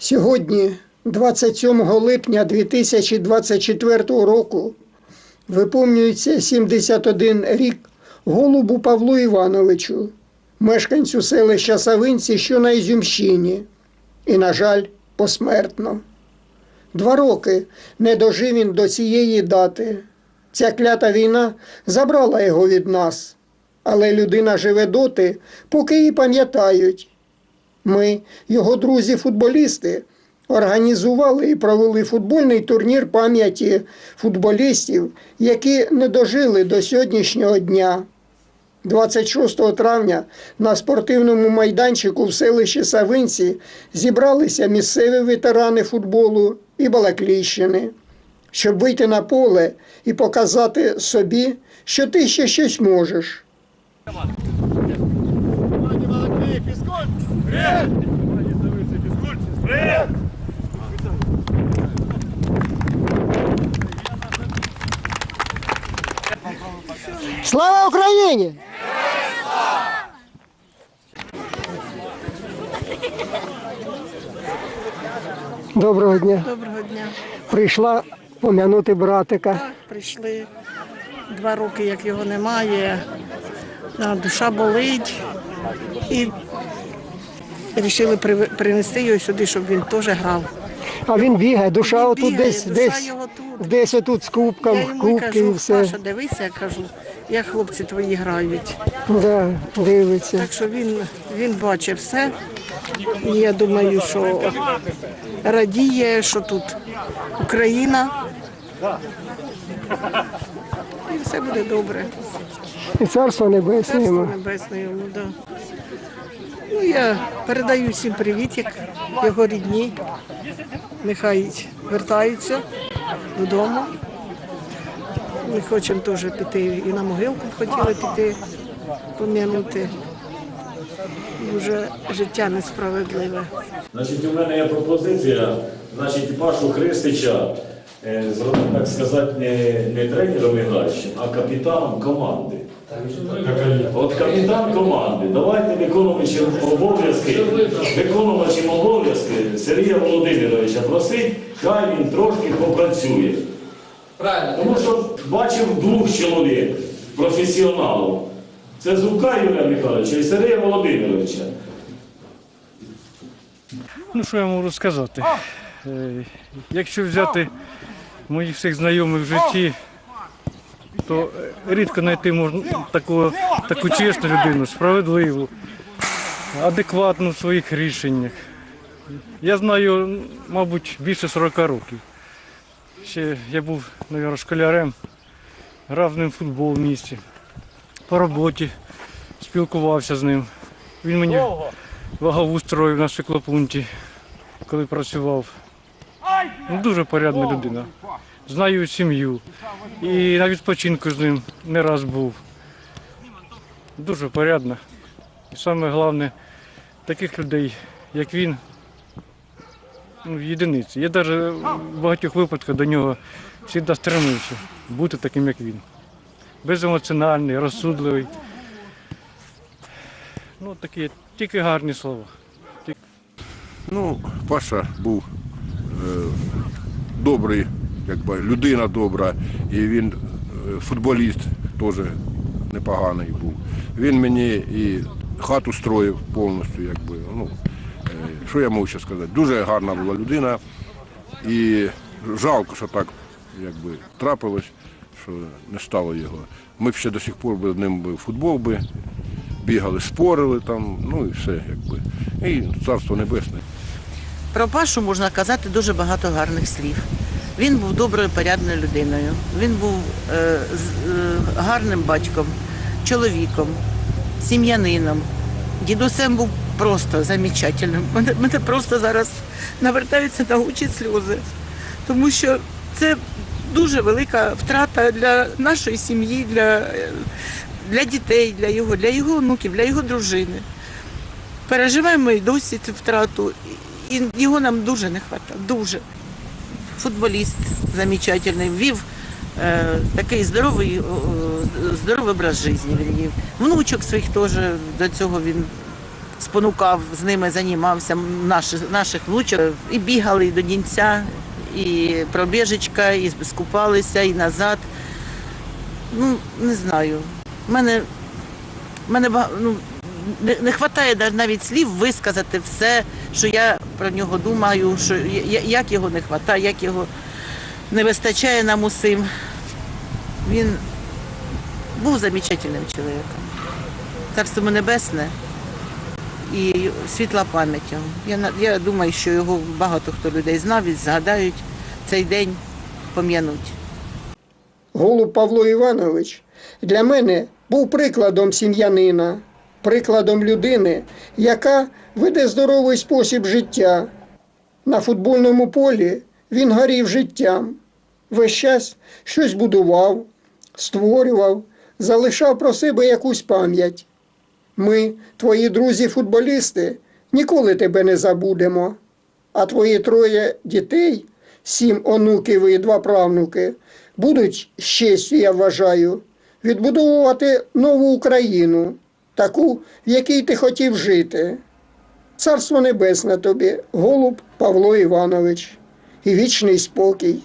Сьогодні, 27 липня 2024 року, виповнюється 71 рік голубу Павлу Івановичу, мешканцю селища Савинці, що на Ізюмщині, і, на жаль, посмертно. Два роки не дожив він до цієї дати. Ця клята війна забрала його від нас, але людина живе доти, поки її пам'ятають. Ми, його друзі-футболісти, організували і провели футбольний турнір пам'яті футболістів, які не дожили до сьогоднішнього дня. 26 травня на спортивному майданчику в селищі Савинці зібралися місцеві ветерани футболу і Балакліщини, щоб вийти на поле і показати собі, що ти ще щось можеш. Слава Україні! Доброго дня. Доброго дня. Прийшла пом'янути братика. Так, прийшли два роки, як його немає. Душа болить. І вирішили принести його сюди, щоб він теж грав. А він бігає, душа Він отут бігає, десь, душа десь, його тут. десь отут з Я кубком, йому й кубки і все. Паша, дивися, я кажу, як хлопці твої грають. Да, дивиться. Так що він, він бачить все. І я думаю, що радіє, що тут Україна. І все буде добре. І царство небесне Царство небесне йому, да. Ну, я передаю всім привіт, як його рідні. Нехай вертаються додому. Ми хочемо теж піти і на могилку хотіли піти, пом'янути. Дуже життя несправедливе. Значить, у мене є пропозиція, значить, Пашу Христича, е, так сказати, не, не тренером іграючим, а капітаном команди. От капітан команди, давайте виконувачем обов'язки, виконувачем обов'язки Сергія Володимировича просить, хай він трошки попрацює. Правильно. Тому що бачив двох чоловік, професіоналів. Це Зубка Юрія Михайловича і Сергія Володимировича. Ну, що я можу сказати? Е, Якщо взяти моїх всіх знайомих в житті, то е, рідко знайти можна таку, таку чесну людину, справедливу, адекватну в своїх рішеннях. Я знаю, мабуть, більше 40 років. Ще я був, мабуть, школярем, грав з ним в футбол в місті, по роботі спілкувався з ним. Він мені вагову строїв на світлопункті, коли працював. Ну, дуже порядна людина. Знаю сім'ю. І на відпочинку з ним не раз був. Дуже порядна. І саме головне, таких людей, як він, ну, єдиниці. Я навіть в багатьох випадках до нього завжди стремився бути таким, як він. Беземоціональний, розсудливий. Ну, такі тільки гарні слова. Ну, Паша був добрий, якби людина добра, і він е, футболіст теж непоганий був. Він мені і хату строїв повністю, якби. Ну, е, що я можу ще сказати? Дуже гарна була людина. І жалко, що так якби, трапилось, що не стало його. Ми б ще до сих пор з ним би футбол би бігали, спорили там, ну і все, якби. І царство небесне. Про Пашу можна казати дуже багато гарних слів. Він був доброю, порядною людиною. Він був е, з- е, гарним батьком, чоловіком, сім'янином. Дідусем був просто замечательним. Мене, мене просто зараз навертаються на очі сльози, тому що це дуже велика втрата для нашої сім'ї, для, е, для дітей, для його, для його онуків, для його дружини переживаємо і досі цю втрату. І його нам дуже не вистачає. Дуже. Футболіст замечательний, вів е, такий здоровий, о, здоровий образ життя. Він вів. Внучок своїх теж до цього він спонукав, з ними займався наших, наших внучок. І бігали і до Дінця, і пробіжечка, і скупалися, і назад. Ну, не знаю. У мене, мене ну, не, не вистачає навіть слів висказати все, що я про нього думаю, що як його не вистачає, як його не вистачає нам усім. Він був замечательним чоловіком. Царство небесне і світла пам'ять. Я, я думаю, що його багато хто людей знав і згадають цей день, пом'януть. Голуб Павло Іванович для мене був прикладом сім'янина, прикладом людини, яка веде здоровий спосіб життя. На футбольному полі він горів життям. Весь час щось будував, створював, залишав про себе якусь пам'ять. Ми, твої друзі-футболісти, ніколи тебе не забудемо. А твої троє дітей, сім онуків і два правнуки, будуть з я вважаю, відбудовувати нову Україну, таку, в якій ти хотів жити. Царство небесне тобі, голуб Павло Іванович, і вічний спокій.